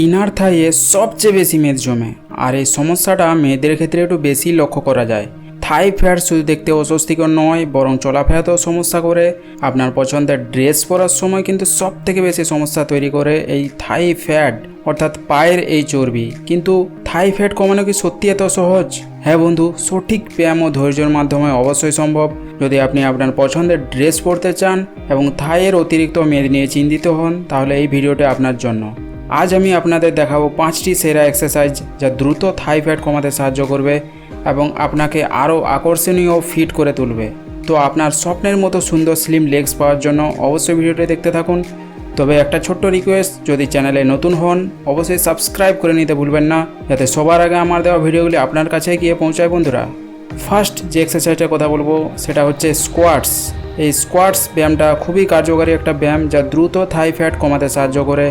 Inner থাইয়ে সবচেয়ে বেশি মেদ জমে। আর এই সমস্যাটা মেয়েদের ক্ষেত্রে একটু বেশি লক্ষ্য করা যায়। থাই ফ্যাট শুধু দেখতে অস্বস্তিকর নয়, বরং চলাফেরাতেও সমস্যা করে। আপনার পছন্দের ড্রেস পরার সময় কিন্তু সব থেকে বেশি সমস্যা তৈরি করে এই থাই ফ্যাট, অর্থাৎ পায়ের এই চর্বি। কিন্তু থাই ফ্যাট কমানো কি সত্যি এত সহজ? হ্যাঁ বন্ধু, সঠিক ব্যায়াম ও ধৈর্যের মাধ্যমে অবশ্যই সম্ভব। যদি আপনি আপনার পছন্দের ড্রেস পরতে চান এবং থাইয়ের অতিরিক্ত মেদ নিয়ে চিন্তিত হন, তাহলে এই ভিডিওটা আপনার জন্য। আজ আমি আপনাদের দেখাবো পাঁচটি সেরা এক্সারসাইজ যা দ্রুত থাই ফ্যাট কমাতে সাহায্য করবে এবং আপনাকে আরও আকর্ষণীয় ফিট করে তুলবে। তো আপনার স্বপ্নের মতো সুন্দর স্লিম লেগস পাওয়ার জন্য অবশ্যই ভিডিওটি দেখতে থাকুন। তবে একটা ছোট্ট রিকোয়েস্ট যদি চ্যানেলে নতুন হন, অবশ্যই সাবস্ক্রাইব করে নিতে ভুলবেন না, যাতে সবার আগে আমার দেওয়া ভিডিওগুলি আপনার কাছে গিয়ে পৌঁছায় বন্ধুরা। ফার্স্ট যে এক্সারসাইজটার কথা বলব, সেটা হচ্ছে স্কোয়াটস এই স্কোয়াটস ব্যায়ামটা খুবই কার্যকারী একটা ব্যায়াম যা দ্রুত থাই ফ্যাট কমাতে সাহায্য করে।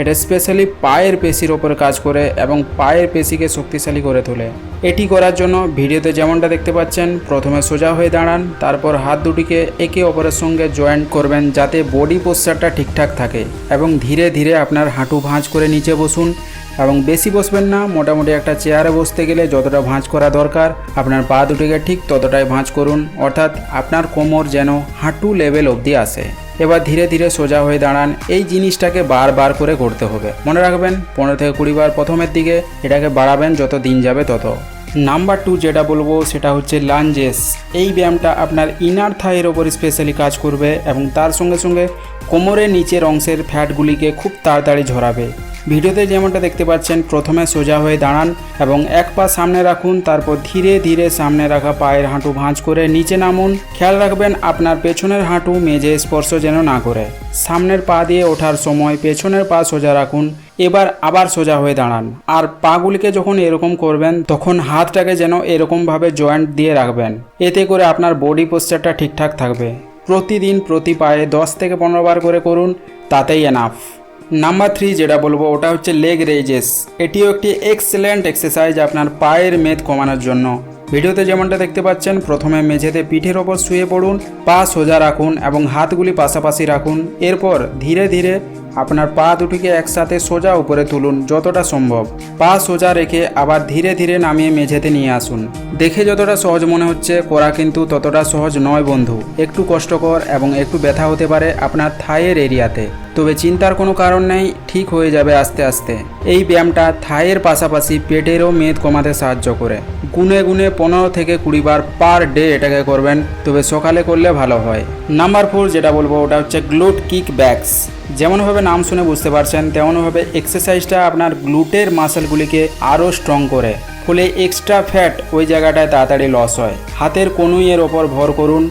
এটা স্পেশালি পায়ের পেশির ওপর কাজ করে এবং পায়ের পেশিকে শক্তিশালী করে তোলে। এটি করার জন্য ভিডিওতে যেমনটা দেখতে পাচ্ছেন, প্রথমে সোজা হয়ে দাঁড়ান, তারপর হাত দুটিকে একে অপরের সঙ্গে জয়েন্ট করবেন যাতে বডি পোশ্চারটা ঠিকঠাক থাকে এবং ধীরে ধীরে আপনার হাঁটু ভাঁজ করে নিচে বসুন। এবং বেশি বসবেন না, মোটামুটি একটা চেয়ারে বসতে গেলে যতটা ভাঁজ করা দরকার, আপনার পা দুটিকে ঠিক ততটাই ভাঁজ করুন। অর্থাৎ আপনার কোমর যেন হাঁটু লেভেল অবধি আসে। এবার ধীরে ধীরে সোজা হয়ে দাঁড়ান, এই জিনিসটাকে বারবার করে করতে হবে। মনে রাখবেন, পনেরো থেকে কুড়ি বার প্রথমের দিকে এটাকে বাড়াবেন, যত দিন যাবে তত। নাম্বার টু যেটা বলব, সেটা হচ্ছে লাঞ্জেস এই ব্যায়ামটা আপনার ইনার থাইয়ের ওপর স্পেশালি কাজ করবে এবং তার সঙ্গে সঙ্গে কোমরের নিচের অংশের ফ্যাটগুলিকে খুব তাড়াতাড়ি ঝরাবে। ভিডিওতে যেমনটা দেখতে পাচ্ছেন, প্রথমে সোজা হয়ে দাঁড়ান এবং এক পা সামনে রাখুন, তারপর ধীরে ধীরে সামনে রাখা পায়ের হাঁটু ভাঁজ করে নিচে নামুন। খেয়াল রাখবেন, আপনার পেছনের হাঁটু মেজে স্পর্শ যেন না করে। সামনের পা দিয়ে ওঠার সময় পেছনের পা সোজা রাখুন, এবার আবার সোজা হয়ে দাঁড়ান। আর পাগুলিকে যখন এরকম করবেন, তখন হাতটাকে যেন এরকমভাবে জয়েন্ট দিয়ে রাখবেন। এতে করে আপনার বডি পোশ্চারটা ঠিকঠাক থাকবে। প্রতিদিন প্রতি পায়ে দশ থেকে পনেরো বার করে করুন, তাতেই এনাফ নাম্বার থ্রি যেটা বলব, ওটা হচ্ছে লেগ রেজেস এটিও একটি এক্সেলেন্ট এক্সারসাইজ আপনার পায়ের মেদ কমানোর জন্য। ভিডিওতে যেমনটা দেখতে পাচ্ছেন, প্রথমে মেঝেতে পিঠের ওপর শুয়ে পড়ুন, পা সোজা রাখুন এবং হাতগুলি পাশাপাশি রাখুন। এরপর ধীরে ধীরে আপনার পা দুটিকে একসাথে সোজা উপরে তুলুন, যতটা সম্ভব। পা সোজা রেখে আবার ধীরে ধীরে নামিয়ে মেঝেতে নিয়ে আসুন। দেখে যতটা সহজ মনে হচ্ছে, করা কিন্তু ততটা সহজ নয় বন্ধু। একটু কষ্টকর এবং একটু ব্যথা হতে পারে আপনার থাইয়ের এরিয়াতে। তবে চিন্তার কোনো কারণ নেই, ঠিক হয়ে যাবে আস্তে আস্তে। এই ব্যায়ামটা থাইয়ের পাশাপাশি পেটেরও মেদ কমাতে সাহায্য করে। গুনে গুনে পনেরো থেকে কুড়ি বার পার ডে এটাকে করবেন, তবে সকালে করলে ভালো হয়। নাম্বার ফোর যেটা বলব, ওটা হচ্ছে গ্লুট কিক ব্যাকস। যেমনভাবে নাম শুনে বুঝতে পারছেন, তেমনভাবে এক্সারসাইজটা আপনার গ্লুটের মাসেলগুলিকে আরও স্ট্রং করে। ফলে এক্সট্রা ফ্যাট ওই জায়গাটায় তাড়াতাড়ি লস হয়। হাতের কনুইয়ের ওপর ভর করুন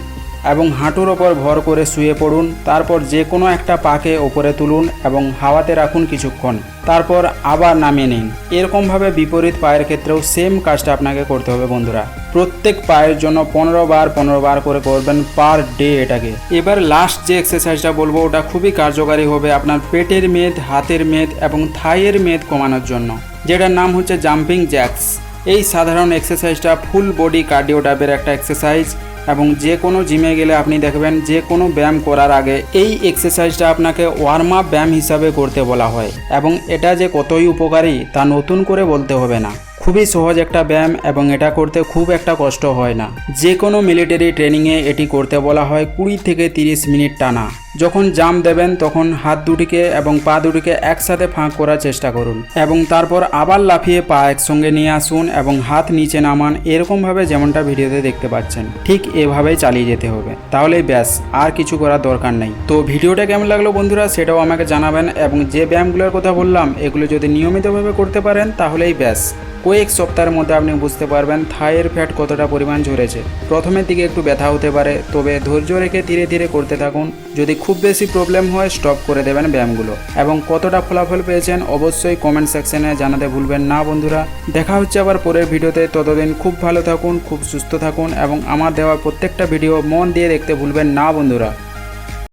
এবং হাঁটুর ওপর ভর করে শুয়ে পড়ুন, তারপর যে কোনো একটা পাকে ওপরে তুলুন এবং হাওয়াতে রাখুন কিছুক্ষণ। তারপর আবার নামিয়ে নিন। এরকমভাবে বিপরীত পায়ের ক্ষেত্রেও সেম কাজটা আপনাকে করতে হবে বন্ধুরা। প্রত্যেক পায়ের জন্য পনেরো বার পনেরো বার করে করবেন পার ডে এটাকে। এবার লাস্ট যে এক্সারসাইজটা বলব, ওটা খুবই কার্যকারী হবে আপনার পেটের মেদ, হাতের মেদ এবং থাইয়ের মেদ কমানোর জন্য, যেটার নাম হচ্ছে জাম্পিং জ্যাক্স এই সাধারণ এক্সারসাইজটা ফুল বডি কার্ডিও টাইপের একটা এক্সারসাইজ এবং যে কোনো জিমে গেলে আপনি দেখবেন যে কোনো ব্যায়াম করার আগে এই এক্সারসাইজটা আপনাকে ওয়ার্ম আপ ব্যায়াম হিসাবে করতে বলা হয়। এবং এটা যে কতই উপকারী তা নতুন করে বলতে হবে না। খুবই সহজ একটা ব্যায়াম এবং এটা করতে খুব একটা কষ্ট হয় না। যে কোনো মিলিটারি ট্রেনিংয়ে এটি করতে বলা হয় কুড়ি থেকে তিরিশ মিনিট টানা। যখন জাম দেবেন, তখন হাত দুটিকে এবং পা দুটিকে একসাথে ফাঁক করার চেষ্টা করুন এবং তারপর আবার লাফিয়ে পা একসঙ্গে নিয়ে আসুন এবং হাত নিচে নামান, এরকমভাবে যেমনটা ভিডিওতে দেখতে পাচ্ছেন, ঠিক এভাবেই চালিয়ে যেতে হবে। তাহলেই ব্যাস, আর কিছু করার দরকার নেই। তো ভিডিওটা কেমন লাগল বন্ধুরা, সেটাও আমাকে জানাবেন এবং যে ব্যায়ামগুলোর কথা বললাম, এগুলো যদি নিয়মিতভাবে করতে পারেন, তাহলেই ব্যাস। কয়েক সপ্তাহের মধ্যে আপনি বুঝতে পারবেন থাইয়ের ফ্যাট কতটা পরিমাণ ঝরেছে। প্রথমের দিকে একটু ব্যথা হতে পারে, তবে ধৈর্য রেখে ধীরে ধীরে করতে থাকুন। যদি খুব বেশি প্রবলেম হয় স্টপ করে দেবেন ব্যায়ামগুলো। এবং কতটা ফলাফল পেয়েছেন, অবশ্যই কমেন্ট সেকশনে জানাতে ভুলবেন না, বন্ধুরা। দেখা হচ্ছে আবার পরের ভিডিওতে। ততদিন খুব ভালো থাকুন, খুব সুস্থ থাকুন, এবং আমার দেওয়া প্রত্যেকটা ভিডিও মন দিয়ে দেখতে ভুলবেন না, বন্ধুরা।